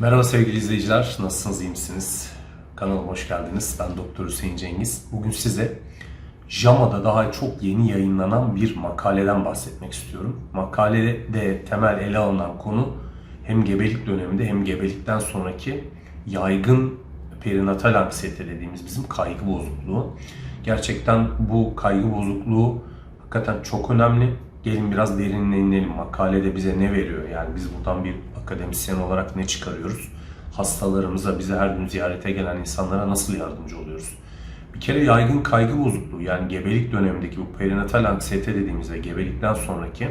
Merhaba sevgili izleyiciler, nasılsınız, iyi misiniz? Kanalıma hoş geldiniz. Ben Doktor Hüseyin Cengiz. Bugün size JAMA'da daha çok yeni yayınlanan bir makaleden bahsetmek istiyorum. Makalede temel ele alınan konu hem gebelik döneminde hem gebelikten sonraki yaygın perinatal anksiyete dediğimiz bizim kaygı bozukluğu. Gerçekten bu kaygı bozukluğu hakikaten çok önemli. Gelin biraz derinine inelim. Makalede bize ne veriyor? Yani biz buradan bir akademisyen olarak ne çıkarıyoruz? Hastalarımıza, bize her gün ziyarete gelen insanlara nasıl yardımcı oluyoruz? Bir kere yaygın kaygı bozukluğu yani gebelik dönemindeki bu perinatal anksiyete dediğimiz ve gebelikten sonraki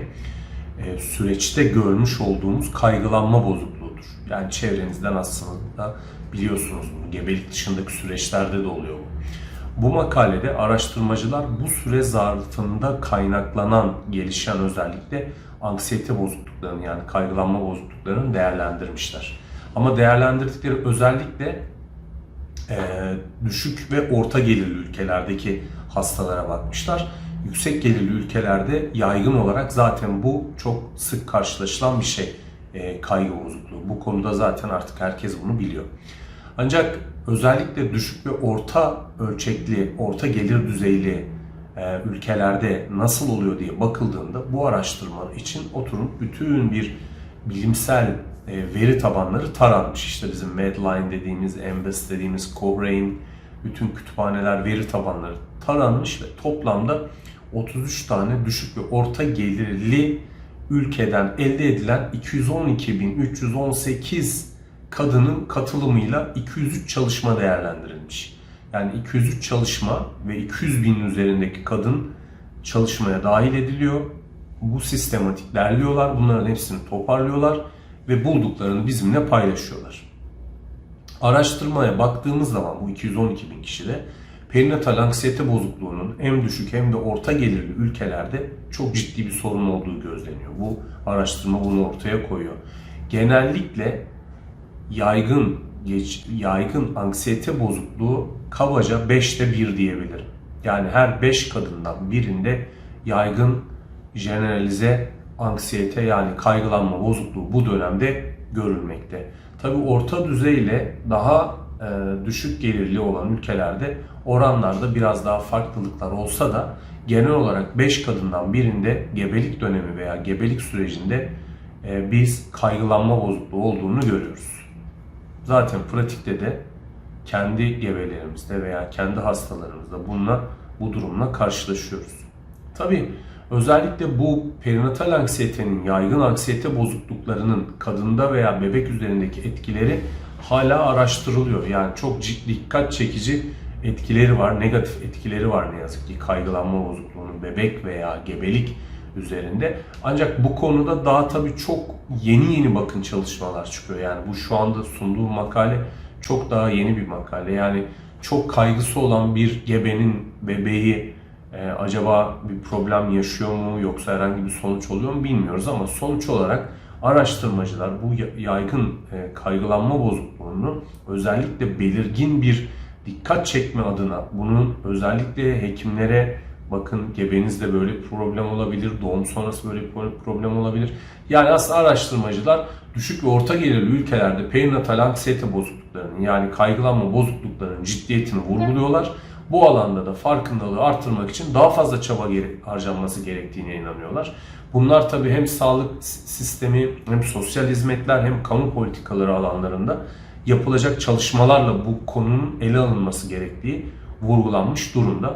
e, süreçte görmüş olduğumuz kaygılanma bozukluğudur. Yani çevrenizden aslında biliyorsunuz bunu. Gebelik dışındaki süreçlerde de oluyor bu. Bu makalede araştırmacılar bu süre zarfında kaynaklanan, gelişen özellikle anksiyete bozukluklarını yani kaygılanma bozukluklarını değerlendirmişler. Ama değerlendirdikleri özellikle e, düşük ve orta gelirli ülkelerdeki hastalara bakmışlar. Yüksek gelirli ülkelerde yaygın olarak zaten bu çok sık karşılaşılan bir şey. E, kaygı bozukluğu. Bu konuda zaten artık herkes bunu biliyor. Ancak özellikle düşük ve orta ölçekli, orta gelir düzeyli e, ülkelerde nasıl oluyor diye bakıldığında bu araştırma için oturup bütün bir bilimsel e, veri tabanları taranmış. İşte bizim Medline dediğimiz, Embas dediğimiz, Cochrane, bütün kütüphaneler, veri tabanları taranmış ve toplamda 33 tane düşük ve orta gelirli ülkeden elde edilen 212.318 kadının katılımıyla 203 çalışma değerlendirilmiş. Yani 203 çalışma ve 200 bin üzerindeki kadın çalışmaya dahil ediliyor. Bu sistematik derliyorlar. Bunların hepsini toparlıyorlar ve bulduklarını bizimle paylaşıyorlar. Araştırmaya baktığımız zaman bu 212 bin kişide perinatal anksiyete bozukluğunun hem düşük hem de orta gelirli ülkelerde çok ciddi bir sorun olduğu gözleniyor. Bu araştırma bunu ortaya koyuyor. Genellikle yaygın geç, yaygın anksiyete bozukluğu kabaca 5'te 1 diyebilirim. Yani her 5 kadından birinde yaygın generalize anksiyete yani kaygılanma bozukluğu bu dönemde görülmekte. Tabi orta düzeyle daha e, düşük gelirli olan ülkelerde oranlarda biraz daha farklılıklar olsa da genel olarak 5 kadından birinde gebelik dönemi veya gebelik sürecinde e, biz kaygılanma bozukluğu olduğunu görüyoruz. Zaten pratikte de kendi gebelerimizde veya kendi hastalarımızda bununla bu durumla karşılaşıyoruz. Tabii özellikle bu perinatal anksiyetenin, yaygın anksiyete bozukluklarının kadında veya bebek üzerindeki etkileri hala araştırılıyor. Yani çok ciddi, dikkat çekici etkileri var, negatif etkileri var ne yazık ki kaygılanma bozukluğunun bebek veya gebelik üzerinde. Ancak bu konuda daha tabii çok yeni yeni bakın çalışmalar çıkıyor. Yani bu şu anda sunduğu makale çok daha yeni bir makale. Yani çok kaygısı olan bir gebenin bebeği e, acaba bir problem yaşıyor mu yoksa herhangi bir sonuç oluyor mu bilmiyoruz ama sonuç olarak araştırmacılar bu yaygın e, kaygılanma bozukluğunu özellikle belirgin bir dikkat çekme adına bunun özellikle hekimlere bakın gebenizde böyle problem olabilir, doğum sonrası böyle bir problem olabilir. Yani aslında araştırmacılar düşük ve orta gelirli ülkelerde perinatal anksiyete bozukluklarının yani kaygılanma bozukluklarının ciddiyetini vurguluyorlar. Bu alanda da farkındalığı artırmak için daha fazla çaba harcanması gerektiğine inanıyorlar. Bunlar tabii hem sağlık sistemi hem sosyal hizmetler hem kamu politikaları alanlarında yapılacak çalışmalarla bu konunun ele alınması gerektiği vurgulanmış durumda.